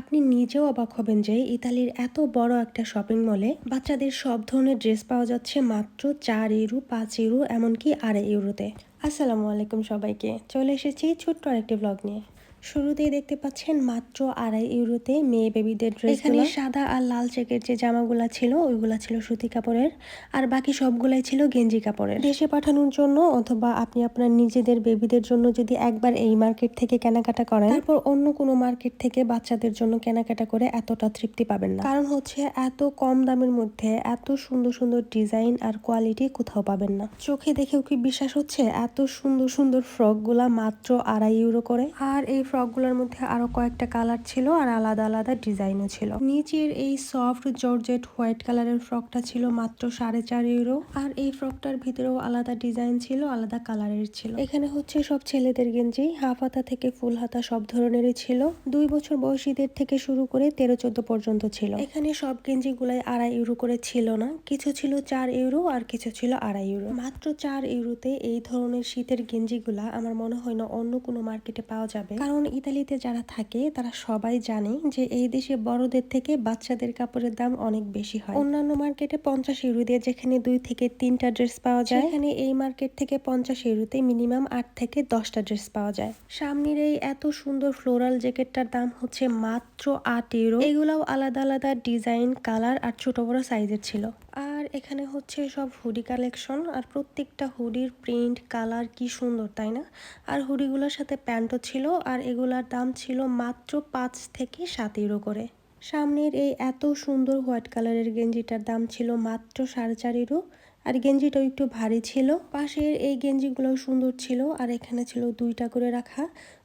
আপনি নিজেও অবাক হবেন যে ইতালির এত বড় একটা শপিং মলে বাচ্চাদের সব ধরনের ড্রেস পাওয়া যাচ্ছে মাত্র চার ইউরো, পাঁচ ইউরো, এমনকি আড়াই ইউরোতে। আসসালামু আলাইকুম সবাইকে। চলে এসেছি ছোট্ট আরেকটি ব্লগ নিয়ে। শুরুতেই দেখতে পাচ্ছেন মাত্র আড়াই ইউরোতে মেয়ে বেবিদের ড্রেস এখানে সাদা আর লাল চেকের যে জামাগুলা ছিল ওইগুলা ছিল সুতি কাপড়ের। আর বাকি সবগুলাই ছিল গেঞ্জি কাপড়ের। দেশে পাঠানোর জন্য অথবা আপনি আপনার নিজেদের বেবিদের জন্য যদি একবার এই মার্কেট থেকে কেনাকাটা করেন তারপর অন্য কোনো মার্কেট থেকে বাচ্চাদের জন্য কেনাকাটা করে এতটা তৃপ্তি পাবেন না। কারণ হচ্ছে এত কম দামের মধ্যে এত সুন্দর সুন্দর ডিজাইন আর কোয়ালিটি কোথাও পাবেন না। চোখে দেখেও কি বিশ্বাস হচ্ছে? এত সুন্দর সুন্দর ফ্রকগুলা মাত্র আড়াই ইউরো করে। আর এই ফ্রকগুলোর মধ্যে আরও কয়েকটা কালার ছিল আর আলাদা আলাদা ডিজাইনও ছিল। নিচের এই সফট জর্জেট হোয়াইট কালারের ফ্রকটা ছিল মাত্র সাড়ে চার ইউরো আর এই ফ্রকটার ভিতরেও আলাদা ডিজাইন ছিল, আলাদা কালারের ছিল। এখানে হচ্ছে সব ছেলেদের গেঞ্জি হাফ হাতা থেকে ফুল হাতা সব ধরনেরই ছিল। দুই বছর বয়সীদের থেকে শুরু করে তেরো চোদ্দ পর্যন্ত ছিল। এখানে সব গেঞ্জি গুলাই আড়াই ইউরো করে ছিল না, কিছু ছিল চার ইউরো আর কিছু ছিল আড়াই ইউরো। মাত্র চার ইউরোতে এই ধরনের শীতের গেঞ্জিগুলা আমার মনে হয় না অন্য কোনো মার্কেটে পাওয়া যাবে। কারণ ইতালিতে যারা থাকে, তারা সবাই জানে যে এই দেশে বড়দের থেকে বাচ্চাদের কাপড়ের দাম অনেক বেশি হয়। অন্যান্য মার্কেটে পঞ্চাশ ইউরো দিয়ে যেখানে দুই থেকে তিনটা ড্রেস পাওয়া যায় এখানে এই মার্কেট থেকে পঞ্চাশ ইউরোতে মিনিমাম আট থেকে দশটা ড্রেস পাওয়া যায়। সামনের এই এত সুন্দর ফ্লোরাল জ্যাকেটটার দাম হচ্ছে মাত্র আট ইউরো। এগুলাও আলাদা আলাদা ডিজাইন, কালার আর ছোট বড় সাইজের ছিল। আর এখানে হচ্ছে সব হুডি কালেকশন, আর প্রত্যেকটা হুডির প্রিন্ট, কালার কি সুন্দর, তাই না? আর হুডিগুলোর সাথে প্যান্টও ছিল, আর এগুলার দাম ছিল মাত্র পাঁচ থেকে সাত ইউরো করে। সামনের এই এত সুন্দর হোয়াইট কালারের গেঞ্জিটার দাম ছিল মাত্র সাড়ে চার ইউরো, আর গেঞ্জিটাও একটু ভারী ছিল। পাশের এই গেঞ্জিগুলোও সুন্দর ছিল, আর এখানে ছিল দুইটা করে রাখা।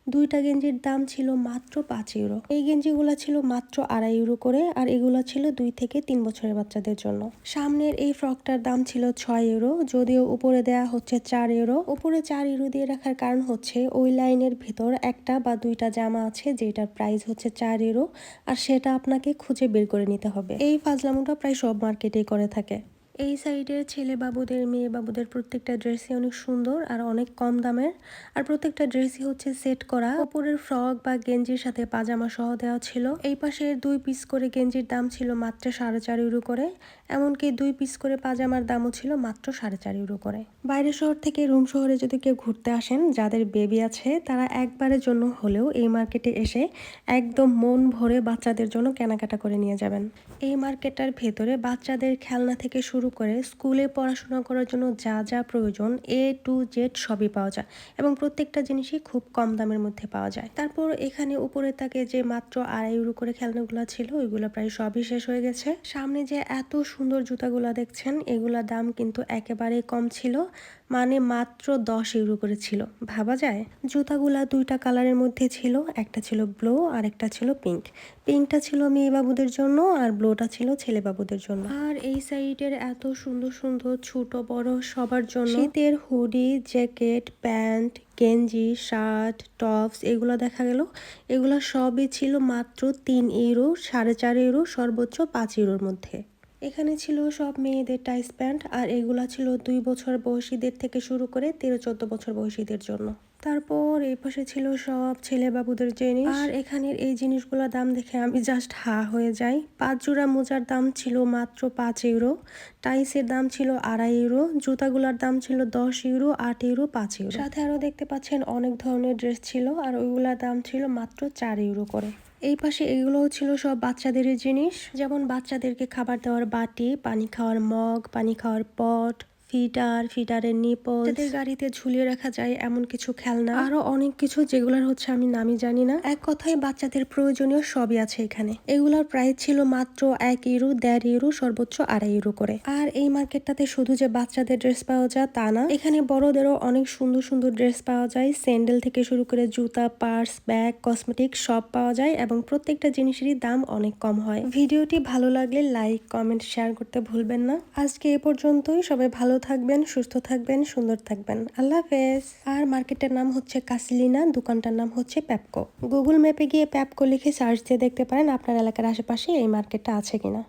দুইটা গেঞ্জির দাম ছিল মাত্র পাঁচ ইউরো। এই গেঞ্জিগুলো ছিল মাত্র আড়াই ইউরো করে আর এগুলো ছিল দুই থেকে তিন বছরের বাচ্চাদের জন্য। সামনের এই ফ্রকটার দাম ছিল ছয় ইউরো, যদিও উপরে দেয়া হচ্ছে চার ইউরো। উপরে চার ইউরো দিয়ে রাখার কারণ হচ্ছে ওই লাইনের ভেতর একটা বা দুইটা জামা আছে যেটার প্রাইস হচ্ছে চার ইউরো, আর সেটা আপনাকে খুঁজে বের করে নিতে হবে। এই ফাজলামোটা প্রায় সব মার্কেটেই করে থাকে। এই সাইডের ছেলে বাবুদের, মেয়ে বাবুদের প্রত্যেকটা ড্রেসই অনেক সুন্দর আর অনেক কম দামের। আর প্রত্যেকটা ড্রেসই হচ্ছে সেট করা। উপরের ফ্রক বা গেঞ্জির সাথে পাজামা সহ দেওয়া ছিল। এই পাশে দুই পিস করে গেঞ্জির দাম ছিল মাত্র সাড়ে চার ইউরো করে। এমনকি দুই পিস করে পাজামার দামও ছিল মাত্র সাড়ে চার ইউরো করে। বাইরের শহর থেকে রুম শহরে যদি কেউ ঘুরতে আসেন, যাদের বেবি আছে, তারা একবারের জন্য হলেও এই মার্কেটে এসে একদম মন ভরে বাচ্চাদের জন্য কেনাকাটা করে নিয়ে যাবেন। এই মার্কেটটার ভেতরে বাচ্চাদের খেলনা থেকে শুরু শুরু করে স্কুলে পড়াশোনা করার জন্য যা যা প্রয়োজন এ টু জেড সবই পাওয়া যায় এবং প্রত্যেকটা জিনিসই খুব কম দামের মধ্যে পাওয়া যায়। তারপর এখানে উপরে তাকে যে মাত্র আড়াই ইউরো করে খেলনাগুলো ছিল, ওইগুলো প্রায় সবই শেষ হয়ে গেছে। সামনে যে এত সুন্দর জুতাগুলো দেখছেন, এগুলোর দাম কিন্তু একেবারেই কম ছিল মানে মাত্র দশ ইউরো করে ছিল। ভাবা যায়? জুতাগুলা দুইটা কালারের মধ্যে ছিল, একটা ছিল ব্লু আর একটা ছিল পিঙ্ক পিঙ্কটা ছিল মেয়ে বাবুদের জন্য আর ব্লুটা ছিল ছেলে বাবুদের জন্য। আর এই সাইডের সুন্দর সুন্দর ছোট, বড় সবার জন্য। শীতের হুডি, জ্যাকেট, প্যান্ট, গেঞ্জি, শার্ট, টপস এগুলো দেখা গেল। এগুলো সবই ছিল মাত্র তিন ইউরো, সাড়ে চার ইউরো, সর্বোচ্চ পাঁচ ইউরোর মধ্যে। এখানে ছিল সব মেয়েদের টাইস প্যান্ট আর এগুলা ছিল দুই বছর বয়সীদের থেকে শুরু করে তেরো, চোদ্দ বছর বয়সীদের জন্য। তারপর এই পাশে ছিল সব ছেলে বাবুদের জিনিস। আর এখানের এই জিনিসগুলোর দাম দেখে আমি জাস্ট হা হয়ে যাই। পাঁচ জোড়া মোজার দাম ছিল মাত্র পাঁচ ইউরো। টাইসের দাম ছিল আড়াই ইউরো। জুতাগুলোর দাম ছিল দশ ইউরো, আট ইউরো, পাঁচ ইউরো। সাথে আরও দেখতে পাচ্ছেন অনেক ধরনের ড্রেস ছিল আর ওইগুলোর দাম ছিল মাত্র চার ইউরো করে। এই পাশে এগুলোও ছিল সব বাচ্চাদের জিনিস। যেমন বাচ্চাদেরকে খাবার দেওয়ার বাটি, পানি খাওয়ার মগ, পানি খাওয়ার পট ফিটার ফিটারের নিপল যাদের গাড়িতে ঝুলিয়ে রাখা যায় এমন কিছু খেলনা। আরও অনেক কিছু যেগুলোর হচ্ছে আমি নামই জানি না। এক কথায় বাচ্চাদের প্রয়োজনীয় সবই আছে এখানে। এগুলোর প্রাইস ছিল মাত্র এক ইউরো দেড় ইউরো সর্বোচ্চ আড়াই ইউরো করে। আর এই মার্কেটটাতে শুধু যে বাচ্চাদের ড্রেস পাওয়া যায় তা না এখানে বড়দেরও অনেক সুন্দর সুন্দর ড্রেস পাওয়া যায়। স্যান্ডেল থেকে শুরু করে জুতা পার্স ব্যাগ কসমেটিক সব পাওয়া যায় এবং প্রত্যেকটা জিনিসেরই দাম অনেক কম হয়। ভিডিওটি ভালো লাগলে লাইক কমেন্ট শেয়ার করতে ভুলবেন না। আজকে এ পর্যন্তই। সবাই ভালো থাকবেন, সুস্থ থাকবেন, সুন্দর থাকবেন। আল্লাহ হাফেজ। আর মার্কেটের নাম হচ্ছে কাসলিনা, দোকানটার নাম হচ্ছে প্যাপকো। গুগল ম্যাপে গিয়ে প্যাপকো লিখে সার্চ দিয়ে দেখতে পারেন আপনার এলাকার আশেপাশে এই মার্কেটটা আছে কিনা।